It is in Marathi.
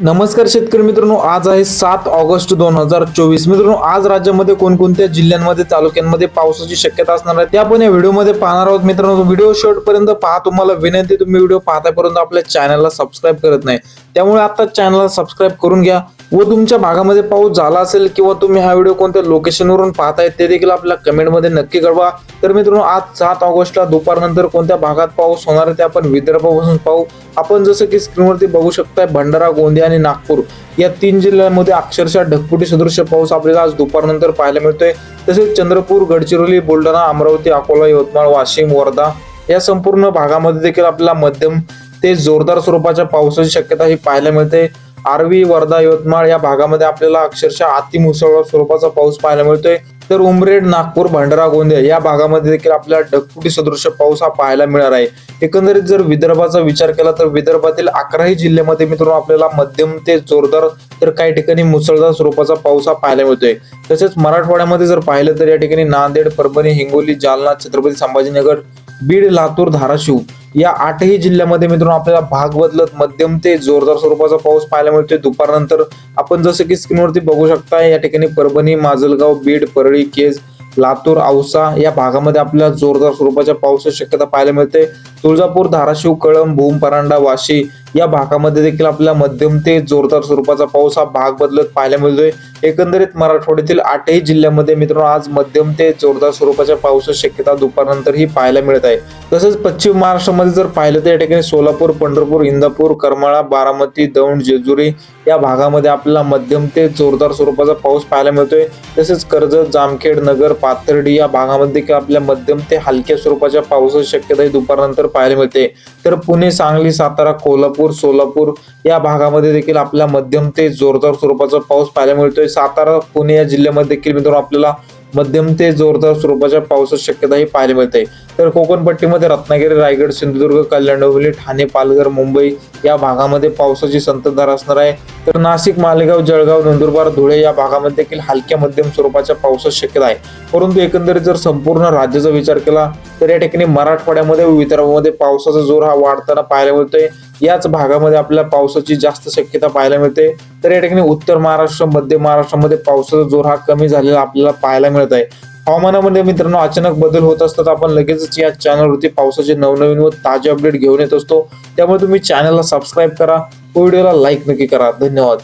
नमस्कार शेतकरी मित्रांनो आज आहे सात ऑगस्ट दोन हजार चोवीस. मित्रांनो आज राज्यामध्ये कोणकोणत्या जिल्ह्यांमध्ये तालुक्यांमध्ये पावसाची शक्यता असणार आहे ते आपण या व्हिडिओमध्ये पाहणार आहोत. मित्रांनो व्हिडिओ शेवट पर्यंत पहा. तुम्हाला विनंती तुम्ही व्हिडिओ पाहतापर्यंत आपल्या चॅनलला सबस्क्राईब करत नाही. त्यामुळे आता चॅनलला सबस्क्राईब करून घ्या. व तुमच्या भागामध्ये पाऊस झाला असेल किंवा तुम्ही हा व्हिडिओ कोणत्या लोकेशनवरून पाहताय ते देखील आपल्या कमेंटमध्ये नक्की कळवा. तर मित्रांनो आज सात ऑगस्टला दुपारनंतर कोणत्या भागात पाऊस होणार आहे ते आपण विदर्भापासून पाहू. आपण जसं की स्क्रीनवरती बघू शकताय भंडारा गोंदिया आणि नागपूर या तीन जिल्ह्यांमध्ये अक्षरशः ढगफुटी सदृश्य पाऊस आपल्याला आज दुपारनंतर पाहायला मिळतोय. तसेच चंद्रपूर गडचिरोली बुलढाणा अमरावती अकोला यवतमाळ वाशिम वर्धा या संपूर्ण भागामध्ये देखील आपल्याला मध्यम ते जोरदार स्वरूपाच्या पावसाची शक्यता ही पाहायला मिळते. आर्वी वर्धा यवतमाळ या भागामध्ये आपल्याला अक्षरशः अतिमुसळधार स्वरूपाचा पाऊस पाहायला मिळतोय. तर उमरेड नागपूर भंडारा गोंदिया या भागामध्ये देखील आपल्याला ढगफुटी सदृश पाऊस हा पाहायला मिळणार आहे. एकंदरीत जर विदर्भाचा विचार केला तर विदर्भातील अकराही जिल्ह्यामध्ये मित्रांनो आपल्याला मध्यम ते जोरदार तर काही ठिकाणी मुसळधार स्वरूपाचा पाऊस हा पाहायला मिळतोय. तसेच मराठवाड्यामध्ये जर पाहिलं तर या ठिकाणी नांदेड परभणी हिंगोली जालना छत्रपती संभाजीनगर बीड लातूर धाराशिव या आठही जिल्ह्यामध्ये मित्रांनो आपल्याला भाग बदलत मध्यम ते जोरदार स्वरूपाचा पाऊस पाहायला मिळतोय. दुपारनंतर आपण जसं की स्क्रीनवरती बघू शकता या ठिकाणी परभणी माजलगाव बीड परळी केज लातूर औसा या भागामध्ये आपल्याला जोरदार स्वरूपाच्या पावसाची शक्यता पाहायला मिळते. तुळजापूर धाराशिव कळंब भूम परांडा वाशी या भागामध्ये देखील आपल्याला मध्यम ते जोरदार स्वरूपाचा पाऊस हा भाग बदलत पाहायला मिळतोय. एकंदरीत मराठवाड्यातील आठही जिल्ह्यामध्ये मित्रांनो आज मध्यम ते जोरदार स्वरूपाच्या पावसाची शक्यता दुपारनंतर ही पाहायला मिळत आहे. तसेच पश्चिम महाराष्ट्रामध्ये जर पाहिलं तर या ठिकाणी सोलापूर पंढरपूर इंदापूर करमाळा बारामती दौंड जेजुरी या भागामध्ये आपल्याला मध्यम ते जोरदार स्वरूपाचा पाऊस पाहायला मिळतोय. तसेच कर्जत जामखेड नगर पाथर्डी या भागामध्ये देखील आपल्या मध्यम ते हलक्या स्वरूपाच्या पावसाची शक्यता ही दुपारनंतर पाहायला मिळते. तर पुणे सांगली सातारा कोल्हापूर सोलापूर या भागामध्ये देखील आपल्या मध्यम ते जोरदार स्वरूपाचा पाऊस पाहायला मिळतोय. सातारा पुणे या जिल्ह्यामध्ये देखील मित्रांनो आपल्याला मध्यम ते जोरदार स्वरूपाच्या पावसाची शक्यता ही पाहायला मिळते. तर कोकणपट्टीमध्ये रत्नागिरी रायगड सिंधुदुर्ग कल्याण डोंबिवली ठाणे पालघर मुंबई या भागामध्ये पावसाची संततधार असणार आहे. तर नाशिक मालेगाव जळगाव नंदुरबार धुळे या भागामध्ये देखील हलक्या मध्यम स्वरूपाच्या पावसाची शक्यता आहे. परंतु एकंदरीत जर संपूर्ण राज्याचा विचार केला तर या ठिकाणी मराठवाड्यामध्ये व विदर्भामध्ये पावसाचा जोर हा वाढताना पाहायला मिळतोय. याच भागामध्ये आपल्याला पावसाची जास्त शक्यता पाहायला मिळते. तर या ठिकाणी उत्तर महाराष्ट्र मध्य महाराष्ट्रामध्ये पावसाचा जोर हा कमी झालेला आपल्याला पाहायला मिळत आहे. हवामानामध्ये मित्रांनो अचानक बदल होत असतात. आपण लगेचच या चॅनलवरती पावसाचे नवनवीन व ताजे अपडेट घेऊन येत असतो. त्यामुळे तुम्ही चॅनलला सबस्क्राईब करा. व्हिडिओला लाईक नक्की करा. धन्यवाद.